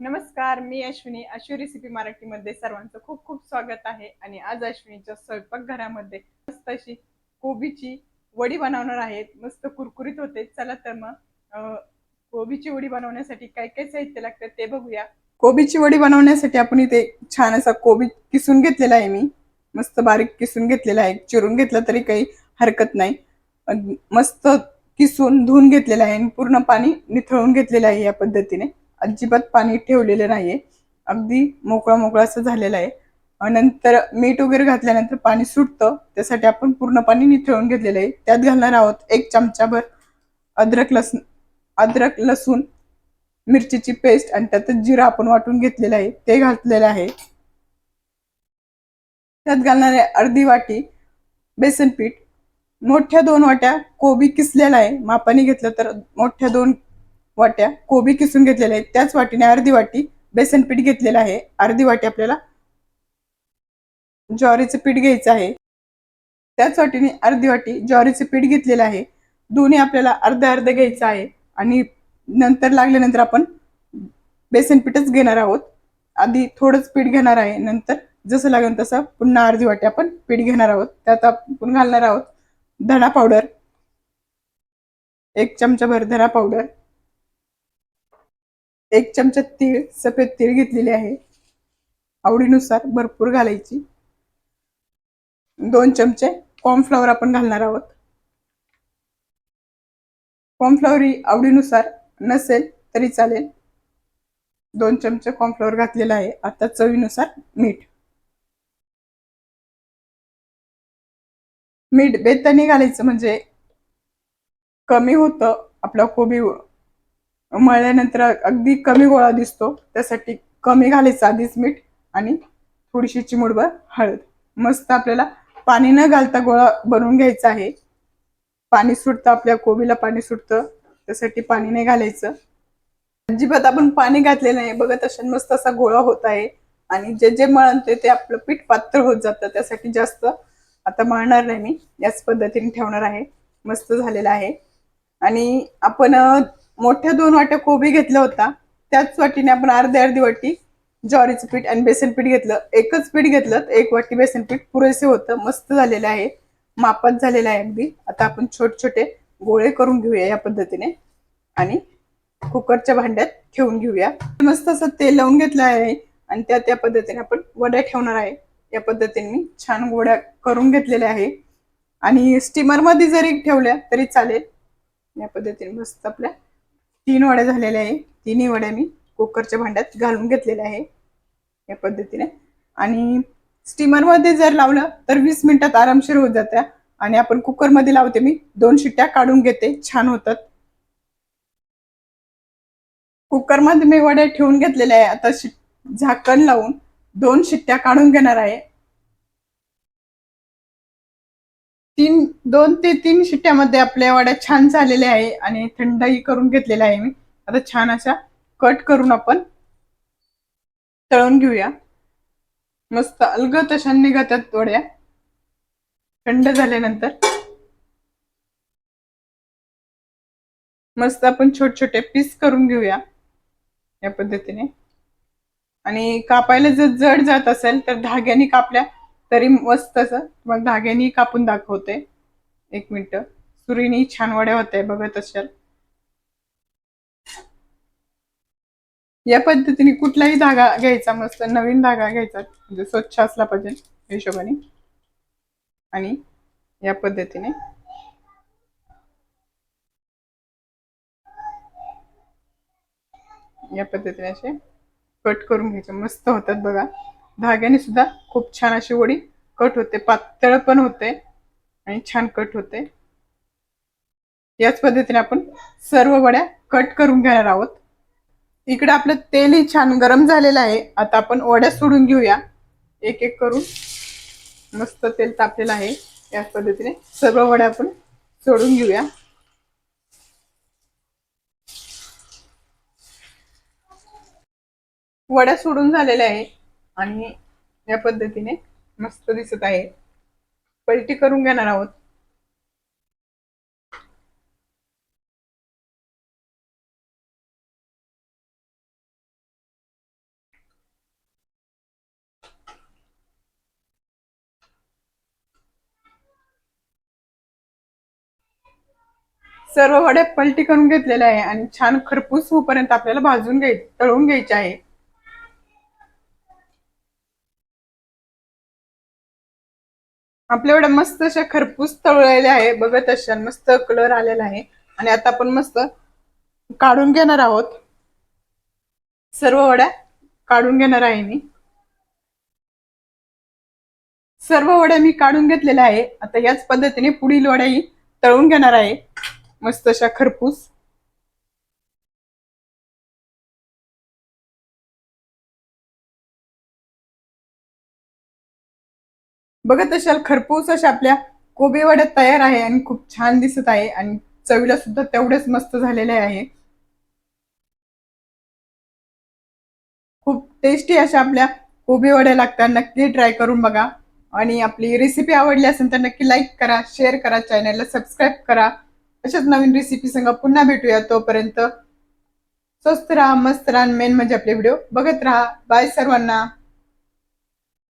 नमस्कार मी अश्विनी. अश्वी रेसिपी मराठीमध्ये सर्वांचं खूप खूप स्वागत आहे आणि आज अश्विनीच्या स्वयंपाकघरामध्ये मस्त अशी कोबीची वडी बनवणार आहेत. मस्त कुरकुरीत होते. चला तर मग कोबीची वडी बनवण्यासाठी काय काय साहित्य लागतं ते बघूया. कोबीची वडी बनवण्यासाठी आपण इथे छान असा कोबी किसून घेतलेला आहे मी. मस्त बारीक किसून घेतलेला आहे. चिरून घेतला तरी काही हरकत नाही. मस्त किसून धुवून घेतलेला आहे आणि पूर्ण पाणी निथळून घेतलेलं आहे या पद्धतीने. अजिबात पाणी ठेवलेलं नाहीये. अगदी मोकळा मोकळा असं झालेलं आहे. नंतर मीठ वगैरे घातल्यानंतर पाणी सुटतं. त्यासाठी आपण पूर्ण पाणी निथळून घेतलेलं आहे. त्यात घालणार आहोत एक चमचाभर अद्रक लसूण अद्रक लसूण मिरचीची पेस्ट आणि त्यातच जिरा आपण वाटून घेतलेलं आहे. ते घातलेलं आहे. त्यात घालणार आहे अर्धी वाटी बेसन पीठ. मोठ्या दोन वाट्या कोबी किसलेला आहे. मापाने घेतलं तर मोठ्या दोन वाट्या कोबी किसून घेतलेल्या आहेत. त्याच वाटीने अर्धी वाटी बेसन पीठ घेतलेलं आहे. अर्धी वाटी आपल्याला ज्वारीचं पीठ घ्यायचं आहे. त्याच वाटीने अर्धी वाटी ज्वारीचं पीठ घेतलेलं आहे. दोन्ही आपल्याला अर्ध अर्ध घ्यायचं आहे. आणि नंतर लागल्यानंतर आपण बेसन पीठच घेणार आहोत. आधी थोडंच पीठ घेणार आहे. नंतर जसं लागेल तसं पुन्हा अर्धी वाटी आपण पीठ घेणार आहोत. त्यात आपण घालणार आहोत धणा पावडर. एक चमचाभर धणा पावडर. एक चमचा तीळ सफेद तीळ घेतलेले आहे. आवडीनुसार भरपूर घालायची. दोन चमचे कॉर्नफ्लॉवर आपण घालणार आहोत. कॉर्नफ्लॉवर ही आवडीनुसार नसेल तरी चालेल. दोन चमचे कॉर्नफ्लॉवर घातलेला आहे. आता चवीनुसार मीठ. मीठ बेताने घालायचं म्हणजे कमी होतं आपला कोबी मळल्यानंतर अगदी कमी गोळा दिसतो. त्यासाठी कमी घालायचं आधीच मीठ आणि थोडीशी चिमुडभर हळद. मस्त आपल्याला पाणी न घालता गोळा बनवून घ्यायचा आहे. पाणी सुटतं आपल्या कोबीला पाणी सुटतं. त्यासाठी पाणी नाही घालायचं. अजिबात आपण पाणी घातलेलं नाही. बघत अशा मस्त असा गोळा होत आहे. आणि जे जे मळणते ते आपलं पीठ पातळ होत जातं. त्यासाठी जास्त आता मळणार नाही मी. याच पद्धतीने ठेवणार आहे. मस्त झालेलं आहे. आणि आपण मोठ्या दोन वाट्या कोबी घेतला होता त्याच वाटीने आपण अर्धी अर्धी वाटी ज्वारीचं पीठ आणि बेसन पीठ घेतलं. एकच पीठ घेतलं तर एक वाटी बेसन पीठ पुरेसे होतं. मस्त झालेलं आहे. मापात झालेलं आहे अगदी. आता आपण छोटे छोटे गोळे करून घेऊया या पद्धतीने. आणि कुकरच्या भांड्यात ठेवून घेऊया. मस्त असं तेल लावून घेतलं आहे. आणि त्या त्या पद्धतीने आपण वड्या ठेवणार आहे. या पद्धतीने मी छान गोड्या करून घेतलेल्या आहे. आणि स्टीमरमध्ये जरी ठेवल्या तरी चालेल. या पद्धतीने मस्त आपल्या तीन वड्या झालेल्या आहे. तिन्ही वड्या मी कुकरच्या भांड्यात घालून घेतलेल्या आहे. या पद्धतीने. आणि स्टीमरमध्ये जर लावलं तर वीस मिनिटात आरामशीर होत जात्या आणि आपण कुकरमध्ये लावते मी दोन शिट्ट्या काढून घेते. छान होतात. कुकरमध्ये मी वड्या ठेवून घेतलेल्या आहे. आता शिट झाकण लावून दोन शिट्ट्या काढून घेणार आहे. तीन दोन ते तीन शिट्ट्यामध्ये आपल्या वड्या छान झालेल्या आहे आणि थंडही करून घेतलेल्या आहे मी. आता छान अशा कट करून आपण तळून घेऊया. मस्त अलगत अशा निघतात वड्या. थंड झाल्यानंतर. मस्त आपण छोटे छोटे पीस करून घेऊया या पद्धतीने. आणि कापायला जर जड जात असेल तर धाग्याने कापल्या. तरी मस्त असं. मग धाग्यानी कापून दाखवते. एक मिनिट. सुरीनी छान वड्या होत्या बघत असाल. या पद्धतीने कुठलाही धागा घ्यायचा मस्त नवीन धागा घ्यायचा. म्हणजे स्वच्छ असला पाहिजे हिशोबाने. आणि या पद्धतीने. या पद्धतीने असे कट करून घ्यायचे. मस्त होतात बघा. धाग्याने सुद्धा खूप छान अशी वडी कट होते पातळ पण होते आणि छान कट होते. याच पद्धतीने आपण सर्व वड्या कट करून घेणार आहोत. इकडे आपलं तेलही छान गरम झालेलं आहे. आता आपण वड्या सोडून घेऊया. एक एक करून मस्त तेल तापलेलं आहे. याच पद्धतीने सर्व वड्या आपण सोडून घेऊया. वड्या सोडून झालेल्या आहे. आणि या पद्धतीने मस्त दिसत आहे. पलटी करून घेणार आहोत. सर्व वड्या पलटी करून घेतलेल्या आहे आणि छान खरपूस होऊपर्यंत आपल्याला भाजून घ्याय तळून घ्यायचे आहे. आपल्या एवढ्या मस्त अशा खरपूस तळलेल्या आहे. बघत असाल मस्त कलर आलेला आहे. आणि आता आपण मस्त काढून घेणार आहोत. सर्व वड्या काढून घेणार आहे मी. सर्व वड्या मी काढून घेतलेल्या आहे. आता याच पद्धतीने पुढील वड्याही तळून घेणार आहे. मस्त अशा खरपूस. बघत असाल खरपूस अशा आपल्या कोबीवड्या तयार आहे आणि खूप छान दिसत आहे आणि चवीला सुद्धा तेवढेच मस्त झालेले आहे. खूप टेस्टी अशा आपल्या कोबेवड्या लागतात. नक्की ट्राय करून बघा. आणि आपली रेसिपी आवडली असेल तर नक्की लाईक करा शेअर करा चॅनलला सबस्क्राईब करा. अशाच नवीन रेसिपी संग पुन्हा भेटूया. तोपर्यंत स्वस्त राहा मस्त राहा मेन म्हणजे आपले व्हिडिओ बघत राहा. बाय सर्वांना.